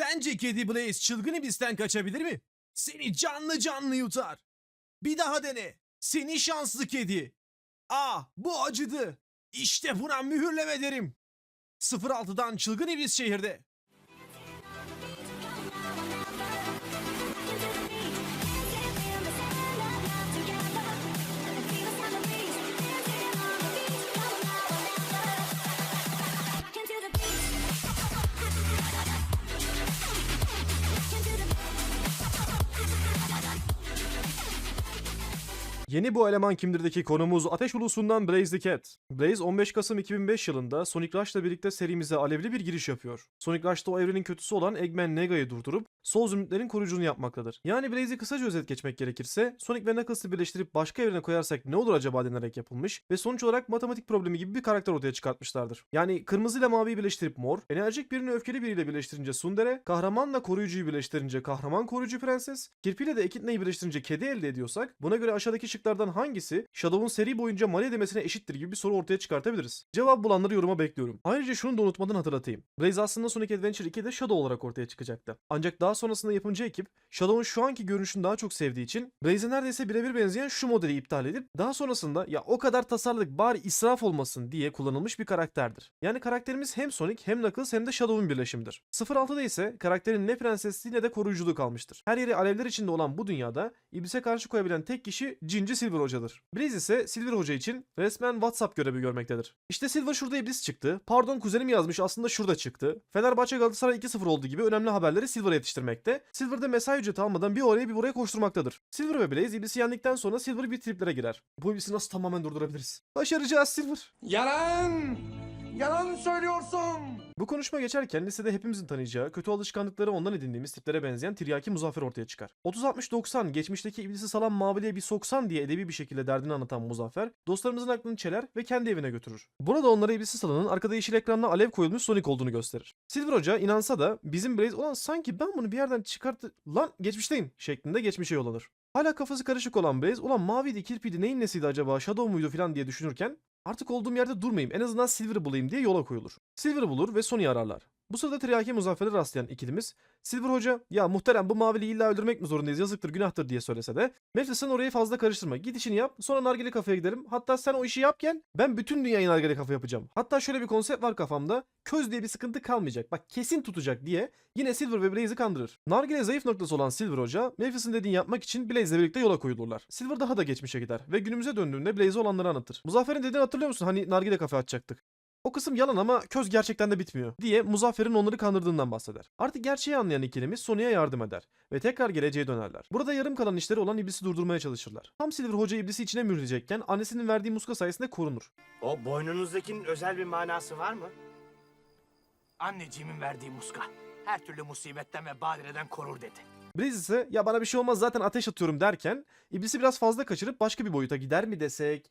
Sence Kedi Blaze çılgın ibisten kaçabilir mi? Seni canlı canlı yutar. Bir daha dene. Seni şanslı kedi. Ah bu acıdı. İşte buna mühürleme derim. 06'dan çılgın iblis şehirde. Yeni bu eleman kimdirdeki konumuz Ateş Ulusu'ndan Blaze the Cat. Blaze 15 Kasım 2005 yılında Sonic Rush'la birlikte serimize alevli bir giriş yapıyor. Sonic Rush'ta o evrenin kötüsü olan Eggman Nega'yı durdurup Soul zümrütlerin koruyucunu yapmaktadır. Yani Blaze'i kısaca özet geçmek gerekirse Sonic ve Knuckles'ı birleştirip başka evrene koyarsak ne olur acaba denerek yapılmış ve sonuç olarak matematik problemi gibi bir karakter ortaya çıkartmışlardır. Yani kırmızı ile maviyi birleştirip mor, enerjik birini öfkeli biriyle birleştirince Sundere, kahramanla koruyucuyu birleştirince kahraman koruyucu prenses, kirpiyle de Echidna'yı birleştirince kedi elde ediyorsak buna göre aşağıdaki şıklardan hangisi Shadow'un seri boyunca Maria demesine eşittir gibi bir soru ortaya çıkartabiliriz. Cevap bulanları yoruma bekliyorum. Ayrıca şunu da unutmadan hatırlatayım. Blaze aslında Sonic Adventure 2'de Shadow olarak ortaya çıkacaktı. Ancak daha sonrasında yapımcı ekip Shadow'un şu anki görünüşünü daha çok sevdiği için Blaze'e neredeyse birebir benzeyen şu modeli iptal edip daha sonrasında ya o kadar tasarladık bari israf olmasın diye kullanılmış bir karakterdir. Yani karakterimiz hem Sonic hem Knuckles hem de Shadow'un birleşimidir. 06'da ise karakterin ne prensesliği ne de koruyuculuğu kalmıştır. Her yeri alevler içinde olan bu dünyada İblise karşı koyabilen tek kişi Cinci Silver Hoca'dır. Blaze ise Silver Hoca için resmen WhatsApp görevi görmektedir. İşte Silver şurada iblis çıktı. Pardon kuzenim yazmış aslında şurada çıktı. Fenerbahçe Galatasaray 2-0 olduğu gibi önemli haberleri Silver'a yetiştirmekte. Silver de mesai ücreti almadan bir oraya bir buraya koşturmaktadır. Silver ve Blaze iblisi yendikten sonra Silver bir triplere girer. Bu iblisi nasıl tamamen durdurabiliriz? Başaracağız Silver. Yalan! Yalan söylüyorsun! Bu konuşma geçerken lisede hepimizin tanıyacağı, kötü alışkanlıkları ondan edindiğimiz tiplere benzeyen Tiryaki Muzaffer ortaya çıkar. 30-60-90 geçmişteki iblisi salan maviliğe bir soksan diye edebi bir şekilde derdini anlatan Muzaffer, dostlarımızın aklını çeler ve kendi evine götürür. Burada onlara iblisi salanın arkada yeşil ekranına alev koyulmuş Sonic olduğunu gösterir. Silver Hoca inansa da bizim Blaze olan sanki ben bunu bir yerden çıkarttı... Lan geçmişteyim şeklinde geçmişe yollanır. Hala kafası karışık olan Blaze ulan maviydi kirpiydi neyin nesiydi acaba Shadow muydu falan diye düşünürken Artık olduğum yerde durmayayım en azından Silver'ı bulayım diye yola koyulur. Silver'ı bulur ve Sony'yi ararlar. Bu sırada Tiryaki Muzaffer'e rastlayan ikilimiz Silver Hoca ya muhterem bu maviliği illa öldürmek mi zorundayız yazıktır günahtır diye söylese de Mevlüt sen orayı fazla karıştırma git işini yap sonra nargile kafeye gidelim hatta sen o işi yap gel ben bütün dünyayı nargile kafe yapacağım. Hatta şöyle bir konsept var kafamda köz diye bir sıkıntı kalmayacak bak kesin tutacak diye yine Silver ve Blaze'i kandırır. Nargile zayıf noktası olan Silver Hoca Memphis'in dediğini yapmak için Blaze'le birlikte yola koyulurlar. Silver daha da geçmişe gider ve günümüze döndüğünde Blaze'e olanları anlatır. Muzaffer'in dediğini hatırlıyor musun hani nargile kafe açacaktık. O kısım yalan ama köz gerçekten de bitmiyor diye Muzaffer'in onları kandırdığından bahseder. Artık gerçeği anlayan ikilimiz Sony'e yardım eder ve tekrar geleceğe dönerler. Burada yarım kalan işleri olan iblisi durdurmaya çalışırlar. Tam Silver Hoca iblisi içine mühürleyecekken annesinin verdiği muska sayesinde korunur. O boynunuzdakinin özel bir manası var mı? Anneciğimin verdiği muska. Her türlü musibetten ve badireden korur dedi. Blaze ise ya bana bir şey olmaz zaten ateş atıyorum derken iblisi biraz fazla kaçırıp başka bir boyuta gider mi desek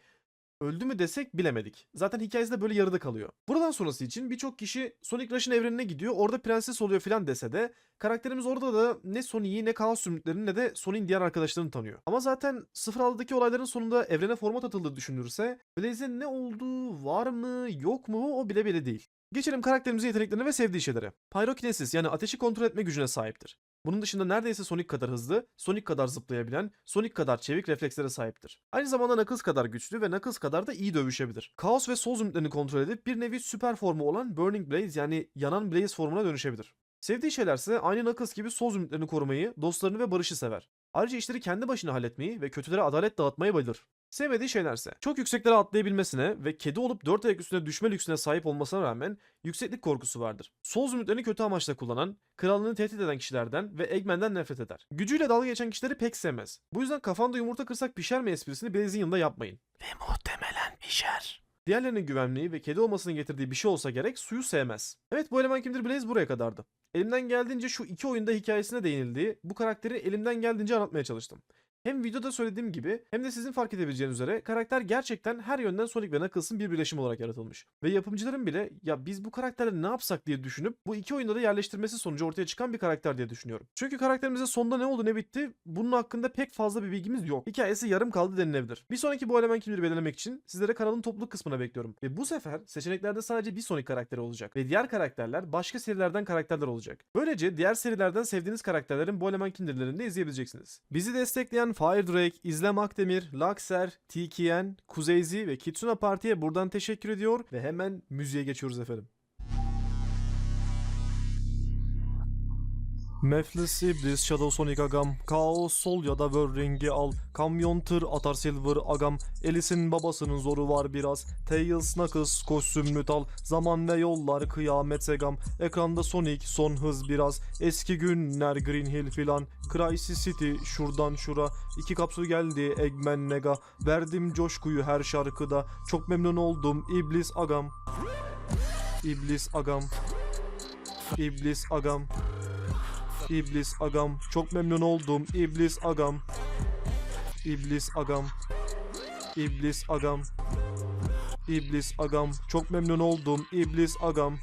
öldü mü desek bilemedik. Zaten hikayesi de böyle yarıda kalıyor. Buradan sonrası için birçok kişi Sonic Rush'ın evrenine gidiyor orada prenses oluyor filan dese de karakterimiz orada da ne Sonic'i ne Kaos Zümrütlerini ne de Sonic'in diğer arkadaşlarını tanıyor. Ama zaten 06'daki olayların sonunda evrene format atıldığı düşünülürse Blaze'e ne olduğu var mı yok mu o bile bile değil. Geçelim karakterimizin yeteneklerine ve sevdiği şeylere. Pyrokinesis yani ateşi kontrol etme gücüne sahiptir. Bunun dışında neredeyse Sonic kadar hızlı, Sonic kadar zıplayabilen, Sonic kadar çevik reflekslere sahiptir. Aynı zamanda Knuckles kadar güçlü ve Knuckles kadar da iyi dövüşebilir. Kaos ve Soul zümrütlerini kontrol edip bir nevi süper formu olan Burning Blaze yani yanan Blaze formuna dönüşebilir. Sevdiği şeylerse aynı Knuckles gibi Soul zümrütlerini korumayı, dostlarını ve barışı sever. Ayrıca işleri kendi başına halletmeyi ve kötülere adalet dağıtmayı bayılır. Sevmediği şeylerse çok yükseklere atlayabilmesine ve kedi olup dört ayak üstüne düşme lüksüne sahip olmasına rağmen yükseklik korkusu vardır. Sol zümrütlerini kötü amaçla kullanan, krallığını tehdit eden kişilerden ve Eggman'den nefret eder. Gücüyle dalga geçen kişileri pek sevmez. Bu yüzden kafanda yumurta kırsak pişer mi esprisini Blaze'in yanında yapmayın. Ve muhtemelen pişer. Diğerlerinin güvenliği ve kedi olmasının getirdiği bir şey olsa gerek suyu sevmez. Evet bu eleman kimdir Blaze buraya kadardı. Elimden geldiğince şu iki oyunda hikayesine değinildiği bu karakteri elimden geldiğince anlatmaya çalıştım. Hem videoda söylediğim gibi hem de sizin fark edebileceğiniz üzere karakter gerçekten her yönden Sonic ve Knuckles'ın bir birleşim olarak yaratılmış. Ve yapımcıların bile ya biz bu karakterle ne yapsak diye düşünüp bu iki oyunda da yerleştirmesi sonucu ortaya çıkan bir karakter diye düşünüyorum. Çünkü karakterimize sonunda ne oldu ne bitti bunun hakkında pek fazla bir bilgimiz yok. Hikayesi yarım kaldı denilebilir. Bir sonraki bu eleman kimleri belirlemek için sizlere kanalın topluluk kısmına bekliyorum. Ve bu sefer seçeneklerde sadece bir Sonic karakteri olacak. Ve diğer karakterler başka serilerden karakterler olacak. Böylece diğer serilerden sevdiğiniz karakterlerin bu eleman kimdirlerini de izleyebileceksiniz. Bizi destekleyen Fire Drake, İzlem Akdemir, Lakser, TKN, Kuzeyzi ve Kitsuna Parti'ye buradan teşekkür ediyor ve hemen müziğe geçiyoruz efendim. Meflis iblis Shadow Sonic agam Kaos sol ya da Whirlring'i al. Kamyon tır atar Silver agam. Alice'in babasının zoru var biraz. Tails Knuckles kostümlü tal Zaman ve yollar kıyamet segam. Ekranda Sonic son hız biraz. Eski günler Green Hill filan. Crisis City şuradan şura. İki kapsül geldi Eggman Nega. Verdim coşkuyu her şarkıda. Çok memnun oldum iblis agam. İblis agam. İblis agam İblis agam çok memnun oldum. İblis agam. İblis agam. İblis agam. İblis agam çok memnun oldum. İblis agam